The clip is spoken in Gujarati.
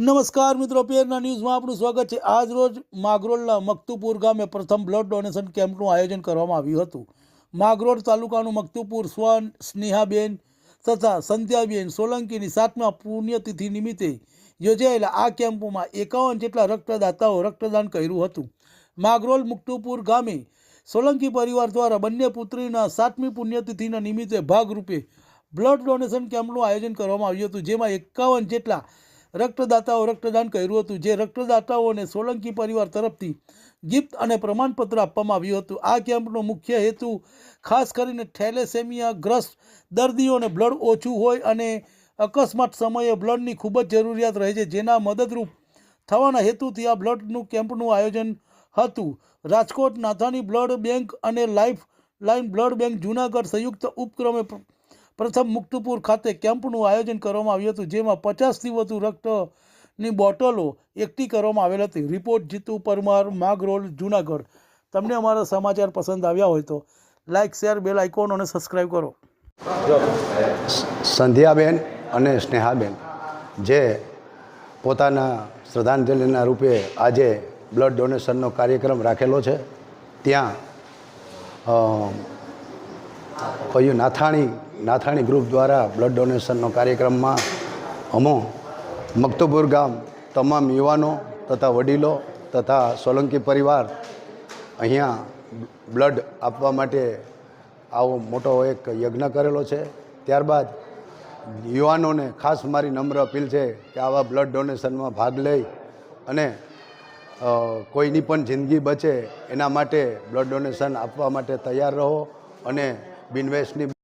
નમસ્કાર મિત્રો પેરના ન્યૂઝમાં આપનું સ્વાગત છે. આજ રોજ માગરોળના મકતુપુર ગામે પ્રથમ બ્લડ ડોનેશન કેમ્પનું આયોજન કરવામાં આવ્યું હતું. માગરોળ તાલુકાનું મકતુપુર સ્વન, સ્નેહાબેન તથા સંધ્યાબેન સોલંકીની સાતમા પુણ્યતિથિ નિમિત્તે યોજાયેલા આ કેમ્પમાં એકાવન જેટલા રક્તદાતાઓ રક્તદાન કર્યું હતું. માગરોળ મુક્તુપુર ગામે સોલંકી પરિવાર દ્વારા બંને પુત્રીના સાતમી પુણ્યતિથિના નિમિત્તે ભાગરૂપે બ્લડ ડોનેશન કેમ્પનું આયોજન કરવામાં આવ્યું હતું, જેમાં એકાવન જેટલા રક્તદાતાઓ રક્તદાન કર્યું હતું, જે રક્તદાતાઓને સોલંકી પરિવાર તરફથી ગિફ્ટ અને પ્રમાણપત્ર આપવામાં આવ્યું હતું. આ કેમ્પનો મુખ્ય હેતુ ખાસ કરીને થેલેસેમિયા ગ્રસ્ત દર્દીઓને બ્લડ ઓછું હોય અને અકસ્માત સમયે બ્લડની ખૂબ જ જરૂરિયાત રહે છે, જેના મદદરૂપ થવાના હેતુથી આ બ્લડનું કેમ્પનું આયોજન હતું. રાજકોટ નાથાની બ્લડ બેંક અને life line blood bank Junagadh સંયુક્ત ઉપક્રમે પ્રથમ મુક્તપુર ખાતે કેમ્પનું આયોજન કરવામાં આવ્યું હતું, જેમાં પચાસથી વધુ રક્તની બોટલો એકઠી કરવામાં આવેલ હતી. રિપોર્ટ જીતુ પરમાર, માગરોલ, જુનાગઢ. તમને અમારા સમાચાર પસંદ આવ્યા હોય તો લાઇક શેર, બેલ આઇકોન અને સબસ્ક્રાઈબ કરો. સંધ્યાબેન અને સ્નેહાબેન, જે પોતાના શ્રદ્ધાંજલિના રૂપે આજે બ્લડ ડોનેશનનો કાર્યક્રમ રાખેલો છે. ત્યાં કયું નાથાણી નાથાણી ગ્રુપ દ્વારા બ્લડ ડોનેશનનો કાર્યક્રમમાં અમો મક્તબુર ગામ તમામ યુવાનો તથા વડીલો તથા સોલંકી પરિવાર અહીંયા બ્લડ આપવા માટે આવો મોટો એક યજ્ઞ કરેલો છે. ત્યારબાદ યુવાનોને ખાસ મારી નમ્ર અપીલ છે કે આવા બ્લડ ડોનેશનમાં ભાગ લઈ અને કોઈની પણ જિંદગી બચે એના માટે બ્લડ ડોનેશન આપવા માટે તૈયાર રહો અને બિનવેસની